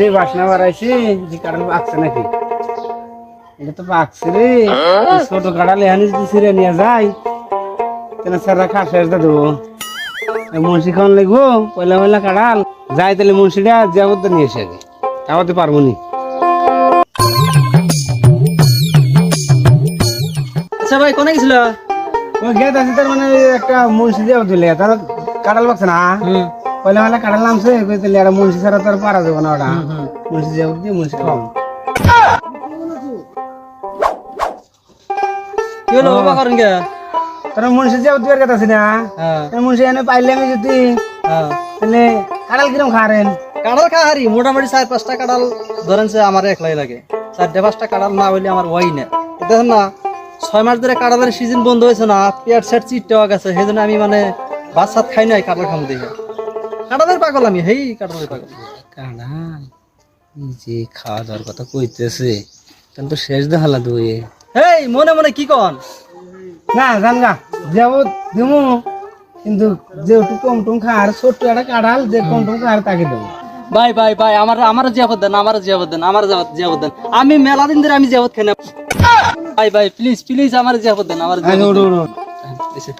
যে বাসনা বাড়াইছে যে কাঁঠাল পাকছে নাকি? এটা তো পাকছে রে। ছোট কাঁঠাল এখানে যদি ছিঁড়ে নিয়ে যাই। তাহলে স্যাররা খাসে আসতে দেবো। মুন্সি লাগবো পয়লা পয়লা যাই তাহলে মুন্সিটা নিয়ে এসে আগে। খাওয়াতে পারব নি। আচ্ছা ভাই কোনে গেছিল? ওই গেট আছে তার মানে একটা মুন্সি দিলে তার কাঁঠাল পাকছে না? হুম। পয়লা পয়লা কাঁঠাল নামছে তাহলে আর মুন্সি ছাড়া তো আর পারা যাবে না ওটা। মুন্সি যাব দিয়ে মুন্সি খাওয়াবো কি হলো বাবা করেন কে? তোর মুন্সি যাব দিয়ে কথা আছে না? হ্যাঁ। মুন্সি এনে পাইলে আমি যদি হ্যাঁ। তাহলে কিরম খারেন কাঁড়াল খাহারি মোটামুটি চার পাঁচটা কাঁড়াল ধরেন সে আমার একলাই লাগে। চারটে পাঁচটা কাঁড়াল না হইলে আমার ওয়াই না দেখেন না ছয় মাস ধরে কাঁড়ালের সিজন বন্ধ হয়েছে না পেট সেট চিটটা গেছে সেই জন্য আমি মানে ভাত সাত খাই নাই কাঁঠাল খাম দেখে। কাঁঠালের পাগল আমি হেই কাঁঠালের পাগল। এই যে খাওয়া দাওয়ার কথা কইতেছে তাহলে তো শেষ দেখালা তুই হেই মনে মনে কি কন? না জান গা যাব দেবো কিন্তু যেহেতু কম টম খার ছোট্ট একটা কাঁঠাল যে কম টম খার তাকে দেবো। ভাই ভাই ভাই আমার আমার জিয়াবত দেন আমার জিয়াবত দেন আমার জিয়াবত দেন। আমি মেলা দিন ধরে আমি জিয়াবত খাই না ভাই ভাই প্লিজ প্লিজ আমার জিয়াবত দেন আমার জিয়াবত দেন। এসে।